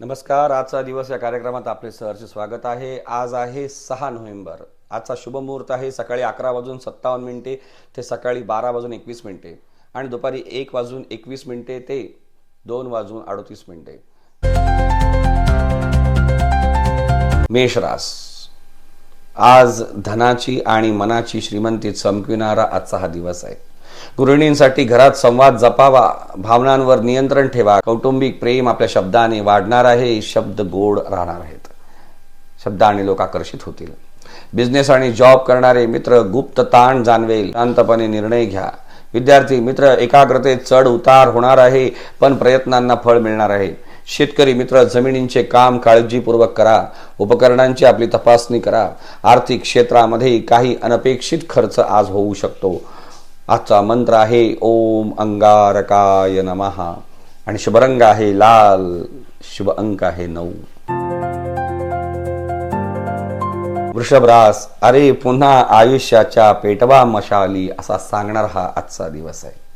नमस्कार आजचा दिवस या कार्यक्रमात आपले सहर्ष स्वागत आहे. आज आहे सहा नोव्हेंबर. आजचा शुभ मुहूर्त आहे सकाळी अकरा वाजून सत्तावन्न मिनिटे ते सकाळी बारा वाजून एकवीस मिनिटे आणि दुपारी एक वाजून एकवीस मिनिटे ते दोन वाजून अडतीस मिनिटे. मेषरास आज धनाची आणि मनाची श्रीमंती चमकविणारा आजचा हा दिवस आहे. गृहिणींसाठी घरात संवाद जपावा भावनांवर नियंत्रण ठेवा. कौटुंबिक प्रेम आपल्या शब्दाने वाढणार आहे शब्द गोड राहणार आहेत. शब्दाने लोक आकर्षित होतील. बिझनेस आणि जॉब करणारे मित्र गुप्त ताण जाणवेल. शांतपणे निर्णय घ्या. विद्यार्थी मित्र एकाग्रतेत चढ उतार होणार आहे पण प्रयत्नांना फळ मिळणार आहे. शेतकरी मित्र जमिनींचे काम काळजीपूर्वक करा. उपकरणांची आपली तपासणी करा. आर्थिक क्षेत्रामध्ये काही अनपेक्षित खर्च आज होऊ शकतो. आजचा मंत्र आहे ओम अंगारकाय नमहा आणि शुभरंग आहे लाल शुभ अंक आहे नऊ. वृषभरास अरे पुन्हा आयुष्याच्या पेटवा मशाली असा सांगणार हा आजचा दिवस आहे.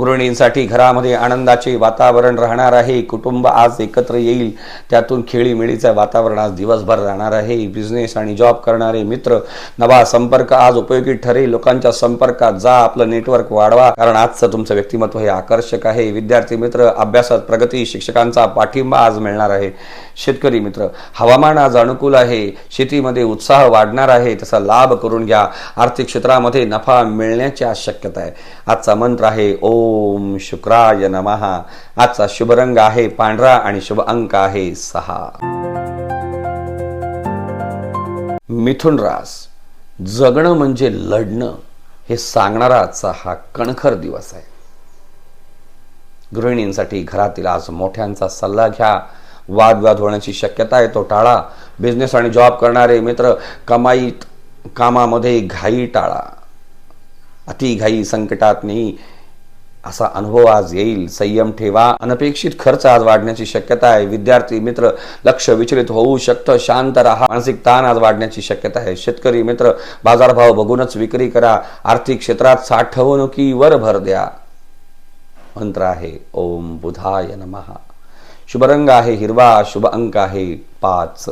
गृहिणींसाठी घरामध्ये आनंदाचे वातावरण राहणार आहे. कुटुंब आज एकत्र येईल. त्यातून खेळीमेळीचं वातावरण आज दिवसभर राहणार आहे. बिझनेस आणि जॉब करणारे मित्र नवा संपर्क आज उपयोगी ठरेल. लोकांच्या संपर्कात जा आपलं नेटवर्क वाढवा. कारण आजचं तुमचं व्यक्तिमत्व हे आकर्षक आहे. विद्यार्थी मित्र अभ्यासात प्रगती शिक्षकांचा पाठिंबा आज मिळणार आहे. शेतकरी मित्र हवामान आज अनुकूल आहे शेतीमध्ये उत्साह वाढणार आहे त्याचा लाभ करून घ्या. आर्थिक क्षेत्रामध्ये नफा मिळण्याची आज शक्यता आहे. आजचा मंत्र आहे ओम शुक्राय नमहा आजचा शुभ रंग आहे पांढरा आणि शुभ अंक आहे सहा. मिथुन रास जगणं म्हणजे लढणं हे सांगणारा आजचा हा कणखर दिवस आहे. गृहिणींसाठी घरातील आज मोठ्यांचा सल्ला घ्या. वादविवाद होण्याची शक्यता आहे तो टाळा. बिझनेस आणि जॉब करणारे मित्र कमाईत कामामध्ये घाई टाळा. अति घाई संकटात नाही असा अनुभव आज येईल. संयम ठेवा. अनपेक्षित खर्च आज वाढण्याची शक्यता आहे. विद्यार्थी मित्र लक्ष विचलित होऊ शकतं. शांत राहा. मानसिक ताण आज वाढण्याची शक्यता आहे. शेतकरी मित्र बाजारभाव बघूनच विक्री करा. आर्थिक क्षेत्रात साठवणुकीवर भर द्या. मंत्र आहे. ओम बुधाय नमहा शुभ रंग आहे हिरवा शुभ अंक आहे पाच.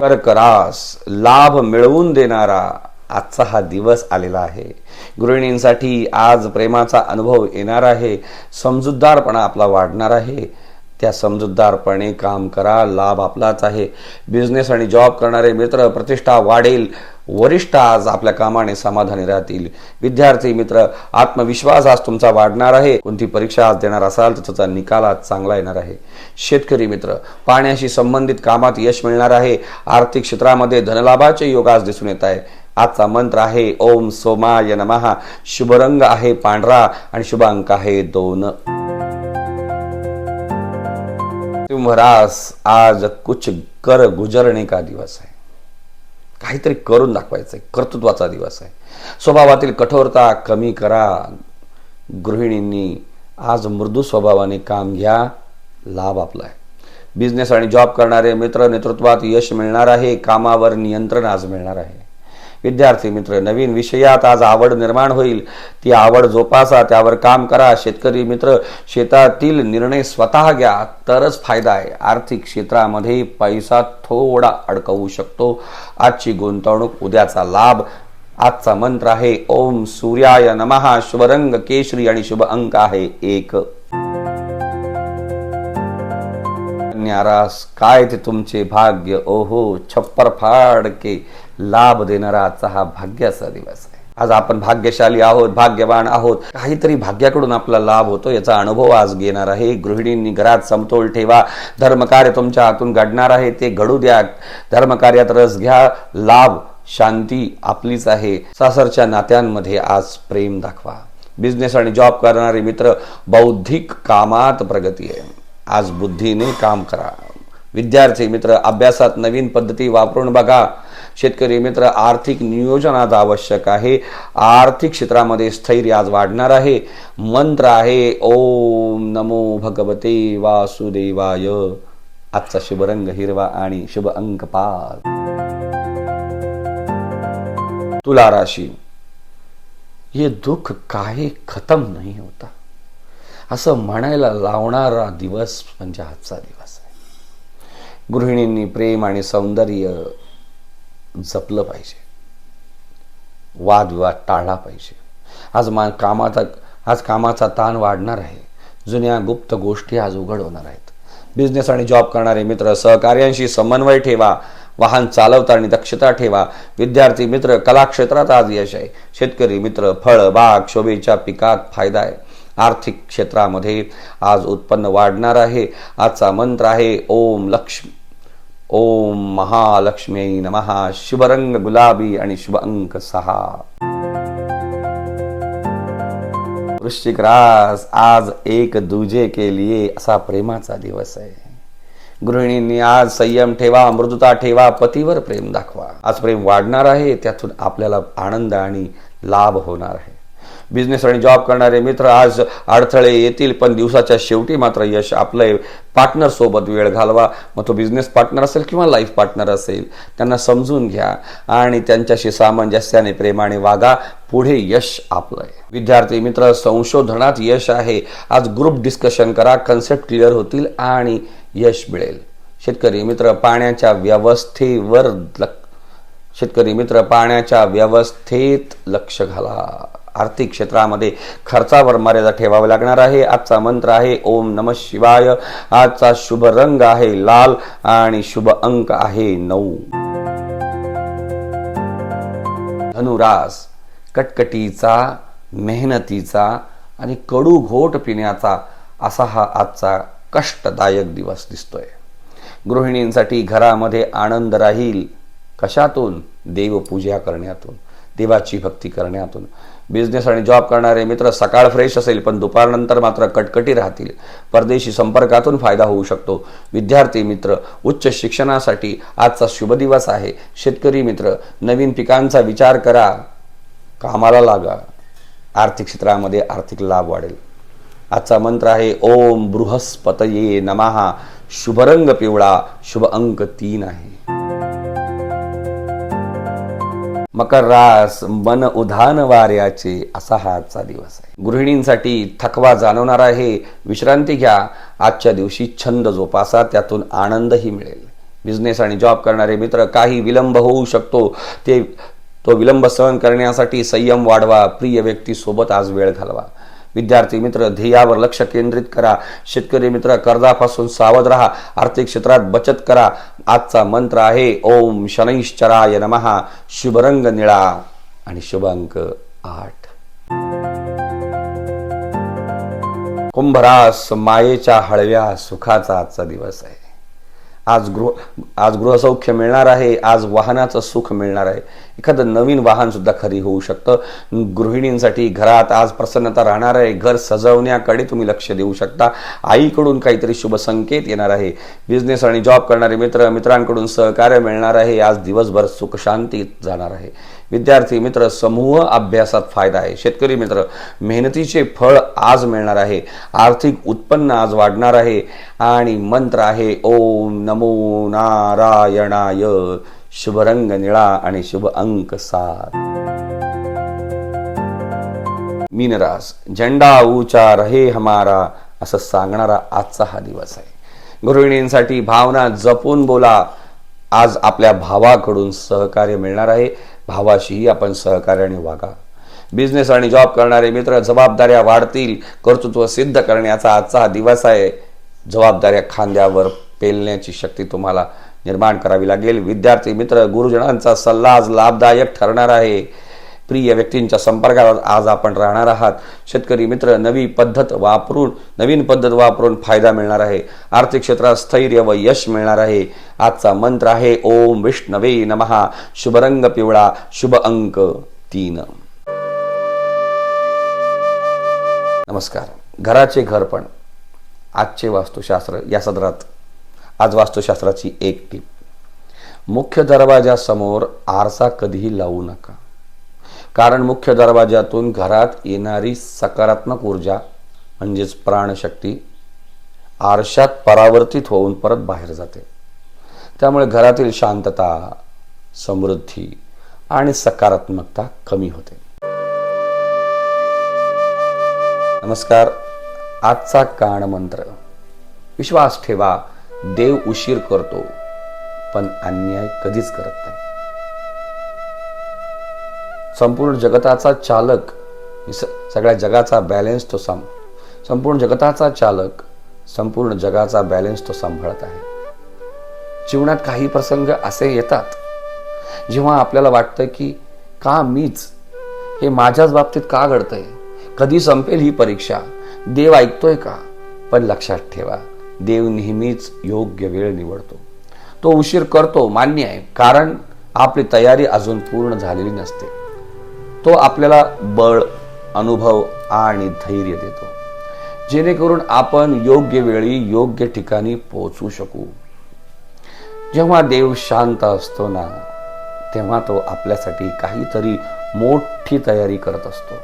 कर्करास लाभ मिळवून देणारा आजचा हा दिवस आलेला आहे. गृहिणींसाठी आज प्रेमाचा अनुभव येणार आहे. समजूतदारपणा आपला वाढणार आहे. त्या समजूतदारपणे काम करा लाभ आपलाच आहे. बिझनेस आणि जॉब करणारे मित्र प्रतिष्ठा वाढेल. वरिष्ठ आज आपल्या कामाने समाधानी राहतील. विद्यार्थी मित्र आत्मविश्वास आज तुमचा वाढणार आहे. कोणती परीक्षा आज देणार असाल तर त्याचा निकाल आज चांगला येणार आहे. शेतकरी मित्र पाण्याशी संबंधित कामात यश मिळणार आहे. आर्थिक क्षेत्रामध्ये धनलाभाचे योग आज दिसून येत आहे आजचा मंत्र आहे ओम सोमाय नमहा शुभ रंग आहे पांढरा आणि शुभ अंक आहे दोन. सिंहरास आज कुछ कर गुजरणे का दिवस आहे. काहीतरी करून दाखवायचं आहे. कर्तृत्वाचा दिवस आहे. स्वभावातील कठोरता कमी करा. गृहिणींनी आज मृदू स्वभावाने काम घ्या. लाभ आपला आहे. बिझनेस आणि जॉब करणारे मित्र नेतृत्वात यश मिळणार आहे. कामावर नियंत्रण आज मिळणार आहे. विद्यार्थी मित्र नवीन विषयात आज आवड निर्माण होईल. ती आवड जोपासा त्यावर काम करा. शेतकरी मित्र शेतातील निर्णय स्वतः घ्या. तरच फायदा आहे. आर्थिक क्षेत्रामध्ये पैसा थोडा अडकवू शकतो. आजची गुंतवणूक उद्याचा लाभ. आजचा मंत्र आहे ओम सूर्याय नमहा शुभ रंग केशरी आणि शुभ अंक आहे एक. न्यारास काय ते तुमचे भाग्य? ओहो छप्पर फाडके लाभ देणारा हा भाग्याचा दिवस आहे. आज आपण भाग्यशाली आहोत भाग्यवान आहोत. काहीतरी भाग्याकडून आपला लाभ होतो याचा अनुभव आज घेणार आहे. गृहिणींनी घरात समतोल ठेवा. धर्मकार्य तुमच्या हातून घडणार आहे ते घडू द्या. धर्मकार्यात रस घ्या. लाभ शांती आपलीच आहे. सासरच्या नात्यांमध्ये आज प्रेम दाखवा. बिझनेस आणि जॉब करणारे मित्र बौद्धिक कामात प्रगती आहे. आज बुद्धीने काम करा. विद्यार्थी मित्र अभ्यासात नवीन पद्धती वापरून बघा. शेतकरी मित्र आर्थिक नियोजन आज आवश्यक आहे. आर्थिक क्षेत्रामध्ये स्थैर्य आज वाढणार आहे. मंत्र आहे ओम नमो भगवते वासुदेवाय. आजचा शुभ रंग हिरवा आणि शुभ अंक पाच तुला राशी ये दुःख काही खतम नाही होता? असं म्हणायला लावणारा दिवस म्हणजे आजचा दिवस आहे. गृहिणींनी प्रेम आणि सौंदर्य जपलं पाहिजे. वादविवाद टाळला पाहिजे. आज मा कामाचा आज कामाचा ताण वाढणार आहे. जुन्या गुप्त गोष्टी आज उघड होणार आहेत. बिझनेस आणि जॉब करणारे मित्र सहकार्यांशी समन्वय ठेवा. वाहन चालवताना दक्षता ठेवा. विद्यार्थी मित्र कला क्षेत्रात आज यश आहे. शेतकरी मित्र फळ बाग शोभेच्या पिकात फायदा आहे. आर्थिक क्षेत्रामध्ये आज उत्पन्न वाढणार आहे. आजचा मंत्र आहे ओम लक्ष्मी ओम महालक्ष्मी नमहा शुभरंग गुलाबी आणि शुभ अंक सहा. वृश्चिक रास आज एक दुजे के लिए असा प्रेमाचा दिवस आहे. गृहिणींनी आज संयम ठेवा मृदुता ठेवा पतीवर प्रेम दाखवा. आज प्रेम वाढणार आहे त्यातून आपल्याला आनंद आणि लाभ होणार आहे. बिझनेस आणि जॉब करणारे मित्र आज अडथळे येतील पण दिवसाच्या शेवटी मात्र यश आपलं पार्टनर सोबत वेळ घालवा. मग तो बिझनेस पार्टनर असेल किंवा लाईफ पार्टनर असेल त्यांना समजून घ्या आणि त्यांच्याशी सामंजस्याने प्रेमाने वागा. पुढे यश आपलं आहे विद्यार्थी मित्र संशोधनात यश आहे. आज ग्रुप डिस्कशन करा कन्सेप्ट क्लिअर होतील आणि यश मिळेल. शेतकरी मित्र पाण्याच्या व्यवस्थेवर लक शेतकरी मित्र पाण्याच्या व्यवस्थेत लक्ष घाला. आर्थिक क्षेत्रामध्ये खर्चावर मर्यादा ठेवावी लागणार आहे. आजचा मंत्र आहे ओम नम शिवाय. आजचा शुभ रंग आहे लाल आणि शुभ अंक आहे नऊ. धनुरास कटकटीचा मेहनतीचा आणि कडू घोट पिण्याचा असा हा आजचा कष्टदायक दिवस दिसतोय. गृहिणींसाठी घरामध्ये आनंद राहील कशातून? देवपूजा करण्यातून देवाची भक्ती करण्यातून. बिझनेस आणि जॉब करणारे मित्र सकाळ फ्रेश असेल पण दुपारनंतर मात्र कटकटी राहतील. परदेशी संपर्कातून फायदा होऊ शकतो. विद्यार्थी मित्र उच्च शिक्षणासाठी आजचा शुभ दिवस आहे. शेतकरी मित्र नवीन पिकांचा विचार करा. कामाला लागा. आर्थिक क्षेत्रामध्ये आर्थिक लाभ वाढेल. आजचा मंत्र आहे ओम बृहस्पतये नमहा शुभरंग पिवळा शुभ अंक तीन आहे. मकर रास मन उधान वाऱ्याचे असा हा आजचा दिवस आहे. गृहिणींसाठी थकवा जाणवणार आहे. विश्रांती घ्या. आजच्या दिवशी छंद जोपासा. त्यातून आनंदही मिळेल. बिझनेस आणि जॉब करणारे मित्र काही विलंब होऊ शकतो. ते तो विलंब सहन करण्यासाठी संयम वाढवा. प्रिय व्यक्ती सोबत आज वेळ घालवा. विद्यार्थी मित्र ध्येयावर लक्ष केंद्रित करा. शेतकरी मित्र कर्जापासून सावध राहा. आर्थिक क्षेत्रात बचत करा. आजचा मंत्र आहे ओम शनैश्चराय नमहा शुभरंग निळा आणि शुभ अंक आठ. कुंभरास मायेच्या हळव्या सुखाचा आजचा दिवस आहे. आज गृह आज गृहसौख्य मिळणार आहे आज वाहनाचं सुख मिळणार आहे. एखादं नवीन वाहन सुद्धा खरी होऊ शकतं. गृहिणींसाठी घरात आज प्रसन्नता राहणार आहे. घर सजवण्याकडे तुम्ही लक्ष देऊ शकता. आईकडून काहीतरी शुभ संकेत येणार आहे. बिझनेस आणि जॉब करणारे मित्र मित्रांकडून सहकार्य मिळणार आहे. आज दिवसभर सुख शांतीत जाणार आहे. विद्यार्थी मित्र समूह अभ्यासात फायदा आहे. शेतकरी मित्र मेहनतीचे फळ आज मिळणार आहे. आर्थिक उत्पन्न आज वाढणार आहे. आणि मंत्र आहे ओम नमो नारायणाय. शुभरंग निळा आणि शुभ अंक सात. मीनरास झेंडा ऊचा रहे हमारा असं सांगणारा आजचा हा दिवस आहे. गृहिणींसाठी भावना जपून बोला. आज आपल्या भावाकडून सहकार्य मिळणार आहे. भावाशीही आपण सहकार्याने वागा. बिझनेस आणि जॉब करणारे मित्र जबाबदाऱ्या वाढतील. कर्तृत्व सिद्ध करण्याचा आजचा हा दिवस आहे. जबाबदाऱ्या खांद्यावर पेलण्याची शक्ती तुम्हाला निर्माण करावी लागेल. विद्यार्थी मित्र गुरुजनांचा सल्ला आज लाभदायक ठरणार आहे. प्रिय व्यक्तींच्या संपर्कात आज आपण राहणार आहात. शेतकरी मित्र नवी पद्धत वापरून नवीन पद्धत वापरून फायदा मिळणार आहे. आर्थिक क्षेत्रात स्थैर्य व यश मिळणार आहे. आजचा मंत्र आहे ओम विष्णवे नमहा शुभरंग पिवळा शुभ अंक तीन. नमस्कार. घराचे घरपण आजचे वास्तुशास्त्र या सदरात. आज वास्तुशास्त्राची एक टीप. मुख्य दरवाजासमोर आरसा कधीही लावू नका. कारण मुख्य दरवाजातून घरात येणारी सकारात्मक ऊर्जा म्हणजेच प्राणशक्ती आरशात परावर्तित होऊन परत बाहेर जाते. त्यामुळे घरातील शांतता समृद्धी आणि सकारात्मकता कमी होते. नमस्कार. आजचा कान मंत्र विश्वास ठेवा देव उशीर करतो पण अन्याय कधीच करत नाही. संपूर्ण जगताचा चालक सगळ्या जगाचा बॅलन्स तो सम संपूर्ण जगताचा चालक संपूर्ण जगाचा बॅलन्स तो सांभाळत आहे. जीवनात काही प्रसंग असे येतात जेव्हा आपल्याला वाटतं की का मीच हे माझ्याच बाबतीत का घडतंय? कधी संपेल ही परीक्षा? देव ऐकतोय का? पण लक्षात ठेवा देव नेहमीच योग्य वेळ निवडतो. तो उशीर करतो मान्य आहे कारण आपली तयारी अजून पूर्ण झालेली नसते. तो आपल्याला बळ अनुभव आणि धैर्य देतो. जेणेकरून आपण योग्य वेळी योग्य ठिकाणी पोहोचू शकू. जेव्हा देव शांत असतो ना तेव्हा तो आपल्यासाठी काहीतरी मोठी तयारी करत असतो.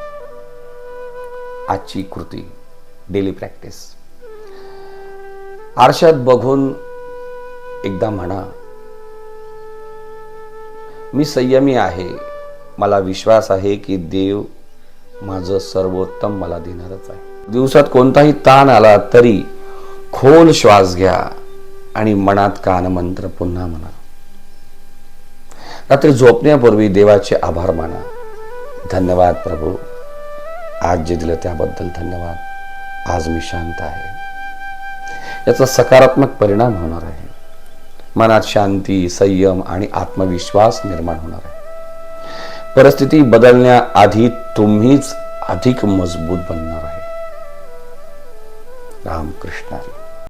आजची कृती डेली प्रॅक्टिस आरशात बघून एकदा म्हणा मी संयमी आहे. मला विश्वास आहे की देव माझं सर्वोत्तम मला देणारच आहे. दिवसात कोणताही ताण आला तरी खोल श्वास घ्या आणि मनात कान मंत्र पुन्हा म्हणा. रात्री झोपण्यापूर्वी देवाचे आभार माना. धन्यवाद प्रभू. आज जे दिलं त्याबद्दल धन्यवाद. आज मी शांत आहे. याचा सकारात्मक परिणाम होणार आहे. मनात शांती संयम आणि आत्मविश्वास निर्माण होणार आहे. परिस्थिती बदलण्याआधी तुम्हीच अधिक मजबूत बनणार आहे. रामकृष्णारी